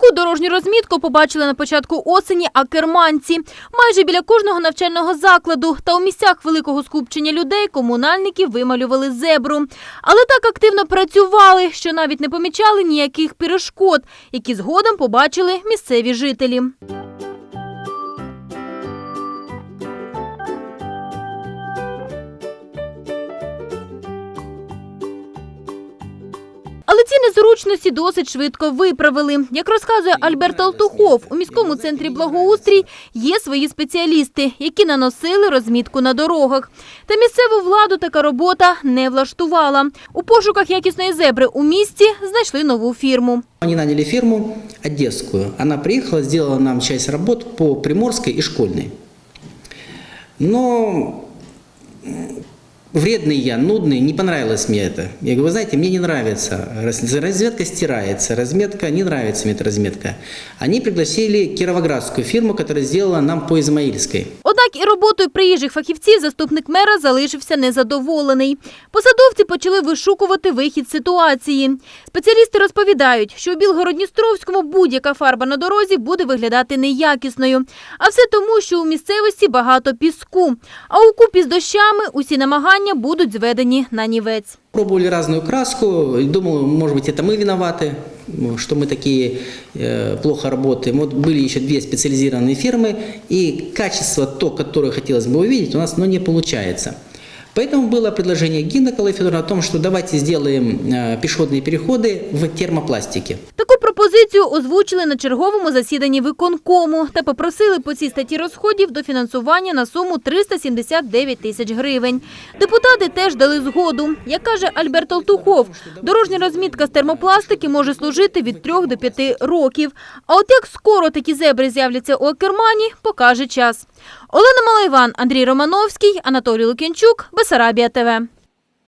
Таку дорожню розмітку побачили на початку осені акерманці. Майже біля кожного навчального закладу та у місцях великого скупчення людей комунальники вималювали зебру. Але так активно працювали, що навіть не помічали ніяких перешкод, які згодом побачили місцеві жителі. Незручності досить швидко виправили. Як розказує Альберт Алтухов, у міському центрі благоустрій є свої спеціалісти, які наносили розмітку на дорогах. Та місцеву владу така робота не влаштувала. У пошуках якісної зебри у місті знайшли нову фірму. Они наняли фирму одесскую. Она приехала, сделала нам часть работ по Приморской и Школьной. Но м, вредный я, нудный, не понравилось мне это. Я говорю, вы знаете, мне не нравится. Раз- Разметка стирается, разметка, не нравится мне эта разметка. Они пригласили кировоградскую фирму, которая сделала нам по Измаильской. Однак і роботою приїжджих фахівців заступник мера залишився незадоволений. Посадовці почали вишукувати вихід з ситуації. Спеціалісти розповідають, що у Білгородністровському будь-яка фарба на дорозі буде виглядати неякісною. А все тому, що у місцевості багато піску. А у купі з дощами усі намагання будуть зведені на нівець. Пробовали разную краску, и думал, может быть, это мы виноваты, ну, что мы такие э, плохо работаем. Вот были еще две специализированные фирмы, и качество то, которое хотелось бы увидеть, у нас ну, не получается. Поэтому было предложение Гинна Николая Федоровна о том, что давайте сделаем э, пешеходные переходы в термопластике. Пропозицію озвучили на черговому засіданні виконкому та попросили по цій статті розходів до фінансування на суму 379 тисяч гривень. Депутати теж дали згоду. Як каже Альберт Алтухов, дорожня розмітка з термопластики може служити від 3 до 5 років. А от як скоро такі зебри з'являться у Акермані, покаже час. Олена Малайван, Андрій Романовський, Анатолій Лук'янчук, Бесарабія ТВ.